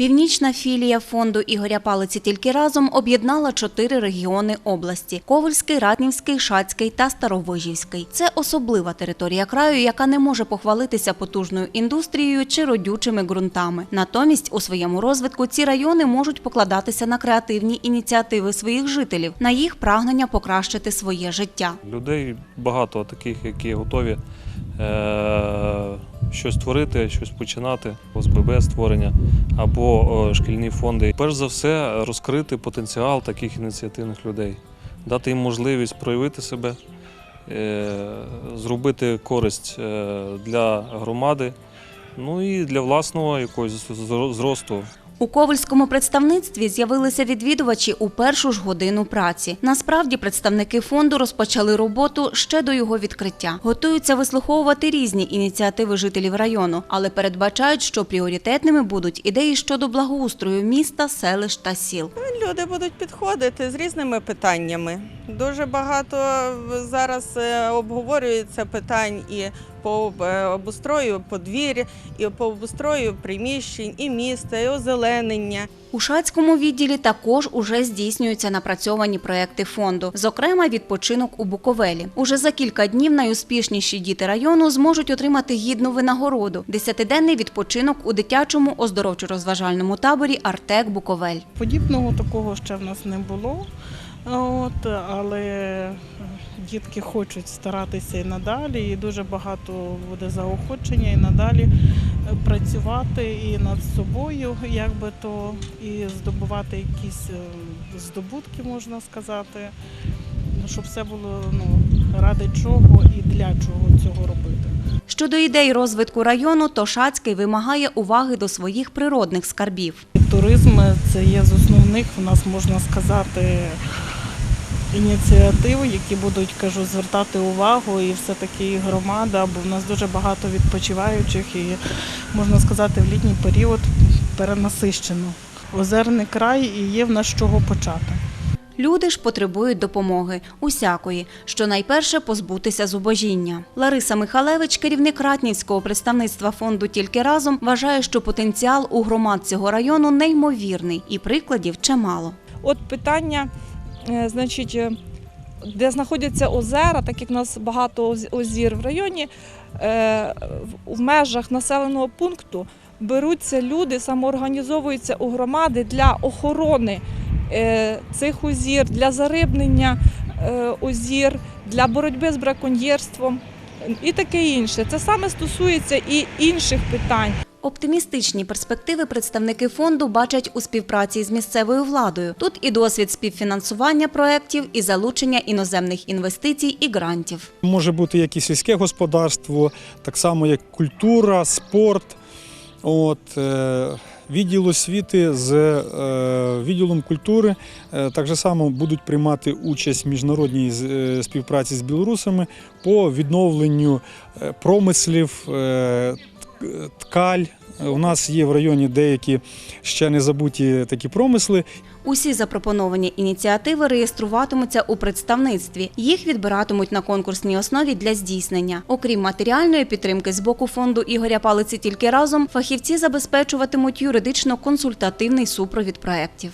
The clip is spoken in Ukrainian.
Північна філія фонду Ігоря Палиці тільки разом об'єднала чотири регіони області: Ковальський, Ратнівський, Шацький та Старовижівський. Це особлива територія краю, яка не може похвалитися потужною індустрією чи родючими ґрунтами. Натомість у своєму розвитку ці райони можуть покладатися на креативні ініціативи своїх жителів, на їх прагнення покращити своє життя. Людей багато таких, які готові щось творити, щось починати, ОСББ створення або е, шкільні фонди. Перш за все, розкрити потенціал таких ініціативних людей, дати їм можливість проявити себе, е- зробити користь е, для громади, ну і для власного якогось зросту. У ковальському представництві з'явилися відвідувачі у першу ж годину праці. Насправді представники фонду розпочали роботу ще до його відкриття. Готуються вислуховувати різні ініціативи жителів району, але передбачають, що пріоритетними будуть ідеї щодо благоустрою міста, селищ та сіл. Люди будуть підходити з різними питаннями. Дуже багато зараз е, обговорюється питань і по е, обустрою подвір'я, і по обустрою приміщень, і міста, і озеленення. У Шацькому відділі також уже здійснюються напрацьовані проекти фонду, зокрема відпочинок у Буковелі. Уже за кілька днів найуспішніші діти району зможуть отримати гідну винагороду – десятиденний відпочинок у дитячому оздоровчо-розважальному таборі Артек Буковель. Подібного такого ще в нас не було. От, але дітки хочуть старатися і надалі, і дуже багато буде заохочення і надалі працювати і над собою, як би то, і здобувати якісь е, здобутки, можна сказати, Ну, щоб все було ну, ради чого і для чого цього робити. Щодо ідей розвитку району, то Шацький вимагає уваги до своїх природних скарбів. Туризм це є з основних, у нас можна сказати, ініціатив, які будуть кажу, звертати увагу, і все-таки громада, бо в нас дуже багато відпочиваючих, і можна сказати, в літній період перенасищено. Озерний край і є в нас з чого почати. Люди ж потребують допомоги усякої, що найперше позбутися зубожіння. Лариса Михалевич, керівник Ратнівського представництва фонду Тільки разом, вважає, що потенціал у громад цього району неймовірний, і прикладів чимало. От питання, значить, е, де знаходяться озера, так як в нас багато озір в районі, е, в- межах населеного пункту беруться люди, самоорганізовуються у громади для охорони е, цих озір, для зарибнення е, озір, для боротьби з браконьєрством і таке інше. Це саме стосується і інших питань. Оптимістичні перспективи представники фонду бачать у співпраці з місцевою владою. Тут і досвід співфінансування проєктів, і залучення іноземних інвестицій і грантів. Може бути як і сільське господарство, так само як культура, спорт. От, е, відділ освіти з е, відділом культури е, так само будуть приймати участь в міжнародній співпраці з білорусами по відновленню промислів, ткаль. У нас є в районі деякі ще не забуті такі промисли, Усі запропоновані ініціативи реєструватимуться у представництві. Їх відбиратимуть на конкурсній основі для здійснення. Окрім матеріальної підтримки з боку фонду Ігоря Палиці тільки разом фахівці забезпечуватимуть юридично-консультативний супровід проєктів.